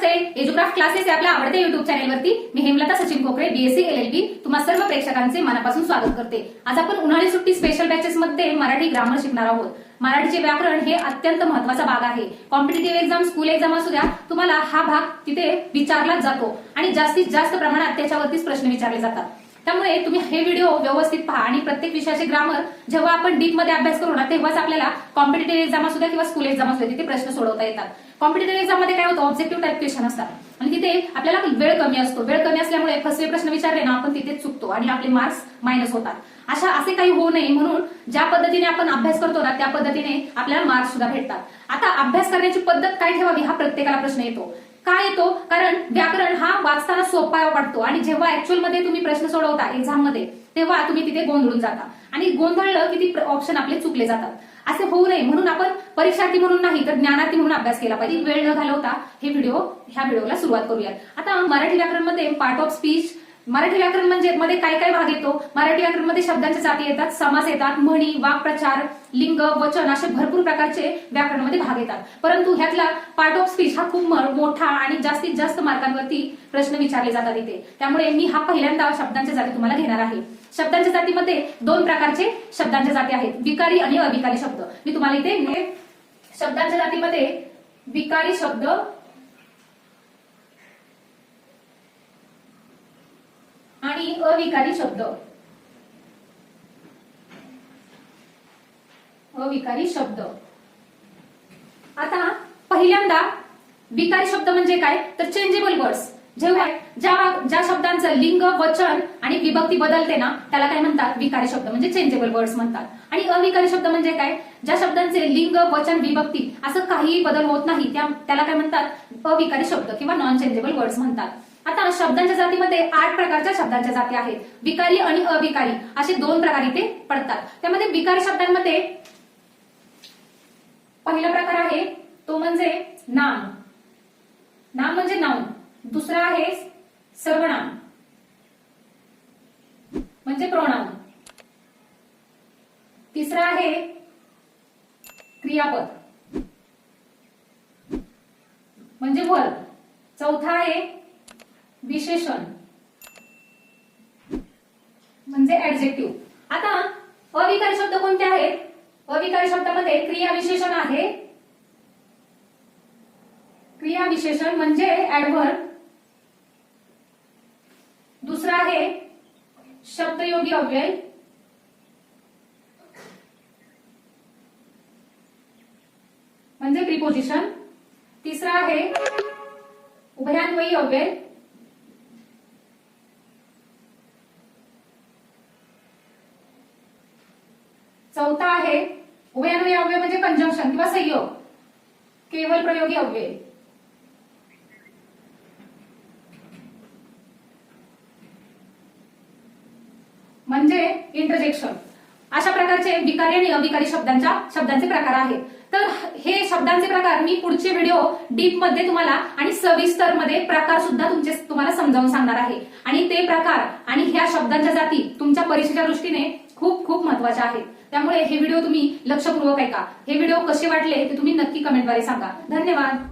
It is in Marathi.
नमस्ते. एजुक्राफ्ट क्लासेस या आपल्या आवडत्या युट्यूब चॅनलवरती मी हेमलता सचिन कोकरे बीएससी एल एल बी तुम्हा सर्व प्रेक्षकांचे मनापासून स्वागत करते. आज आपण उन्हाळी सुट्टी स्पेशल बॅचेस मध्ये मराठी ग्रामर शिकणार आहोत. मराठीचे व्याकरण हे अत्यंत महत्त्वाचा भाग आहे. कॉम्पिटेटिव्ह एक्झाम स्कूल एक्झाम असू द्या तुम्हाला हा भाग तिथे विचारला जातो. आणि जास्तीत जास्त प्रमाणात त्याच्यावरतीच प्रश्न विचारले जातात. त्यामुळे तुम्ही हे व्हिडिओ व्यवस्थित पहा. आणि प्रत्येक विषयाचे ग्रामर जेव्हा आपण डीपमध्ये अभ्यास करू ना तेव्हाच आपल्याला कॉम्पिटेटिव्ह एक्झाम सुद्धा किंवा स्कूल एक्झाम असू तिथे प्रश्न सोडवता येतात. कॉम्पिटेटिव्ह एक्झाममध्ये काय होतं? ऑब्जेक्टिव्ह टाईप क्वेश्चन असतात. आणि तिथे आपल्याला वेळ कमी असतो. वेळ कमी असल्यामुळे फसवे प्रश्न विचारले ना आपण तिथे चुकतो आणि आपले मार्क्स मायनस होतात. अशा असे काही होऊ नये म्हणून ज्या पद्धतीने आपण अभ्यास करतो ना त्या पद्धतीने आपल्याला मार्क्स सुद्धा भेटतात. आता अभ्यास करण्याची पद्धत काय ठेवावी? हा प्रत्येकाला प्रश्न येतो. काय येतो? कारण व्याकरण हा वाचताना सोपा वाटतो. आणि जेव्हा ऍक्च्युअलमध्ये तुम्ही प्रश्न सोडवता एक्झाममध्ये तेव्हा तुम्ही तिथे गोंधळून जाता. आणि गोंधळलं की ती ऑप्शन आपले चुकले जातात. असे होऊ नये. म्हणून आपण परीक्षार्थी म्हणून नाही तर ज्ञानार्थी म्हणून अभ्यास केला पाहिजे. वेळ न घालवता हे व्हिडिओ ह्या व्हिडिओला सुरुवात करूयात. आता मराठी व्याकरणमध्ये पार्ट ऑफ स्पीच मराठी व्याकरण म्हणजे मध्ये काय काय भाग येतो? मराठी व्याकरणमध्ये शब्दांच्या जाती येतात समास येतात म्हणी वाक्प्रचार लिंग वचन असे भरपूर प्रकारचे व्याकरणमध्ये भाग येतात. परंतु ह्यातला पार्ट ऑफ स्पीच हा खूप मोठा आणि जास्तीत जास्त मार्कांवरती प्रश्न विचारले जातात इथे. त्यामुळे मी हा पहिल्यांदा शब्दांच्या जाती तुम्हाला घेणार आहे. शब्दांच्या जातीमध्ये दोन प्रकारचे शब्दांच्या जाती आहेत. विकारी आणि अविकारी शब्द. मी तुम्हाला इथे शब्दांच्या जातीमध्ये विकारी शब्द आणि अविकारी शब्द. अविकारी शब्द. आता पहिल्यांदा विकारी शब्द म्हणजे काय? तर चेंजेबल वर्ड्स जेव्हा ज्या ज्या शब्दांचं लिंग वचन आणि विभक्ती बदलते ना त्याला काय म्हणतात? विकारी शब्द म्हणजे चेंजेबल वर्ड्स म्हणतात. आणि अविकारी शब्द म्हणजे काय? ज्या शब्दांचे लिंग वचन विभक्ती असं काहीही बदल होत नाही त्या- त्याला काय म्हणतात? अविकारी शब्द किंवा नॉन चेंजेबल वर्ड्स म्हणतात. आता शब्दांच्या जातीमध्ये आठ प्रकारच्या शब्दांच्या जाती आहेत. विकारी आणि अविकारी असे दोन प्रकार इथे पडतात. त्यामध्ये विकारी शब्दांमध्ये पहिला प्रकार आहे तो म्हणजे नाम. नाम म्हणजे नाऊन दुसरा आहे सर्वनाम. म्हणजे प्रोणाम तिसरा आहे क्रियापद. म्हणजे वर्ग चौथा आहे विशेषण. म्हणजे ऍडजेक्टिव्ह आता अविकारी शब्द कोणते आहेत? अविकारी शब्दामध्ये क्रिया विशेषण आहे. क्रिया विशेषण म्हणजे ऍडव्हर दुसरा आहे शब्दयोगी अव्यय. म्हणजे प्रिपोजिशन तिसरा आहे उभयान्वयी अव्यय. चौथा आहे उभयान्वयी अव्यय म्हणजे कंजंक्शन किंवा संयोग. केवळ प्रयोगी अव्यय. म्हणजे इंटरजेक्शन अशा प्रकारचे विकारी आणि अविकारी शब्दांच्या शब्दांचे प्रकार आहेत. तर हे शब्दांचे प्रकार मी पुढचे व्हिडिओ डीपमध्ये तुम्हाला आणि सविस्तरमध्ये प्रकार सुद्धा तुमचे तुम्हाला समजावून सांगणार आहे. आणि ते प्रकार आणि ह्या शब्दांच्या जाती तुमच्या परीक्षेच्या दृष्टीने खूप खूप महत्त्वाच्या आहेत त्यामुळे हे व्हिडिओ तुम्ही लक्षपूर्वक ऐका. हे व्हिडिओ कसे वाटले ते तुम्ही नक्की कमेंटद्वारे सांगा. धन्यवाद.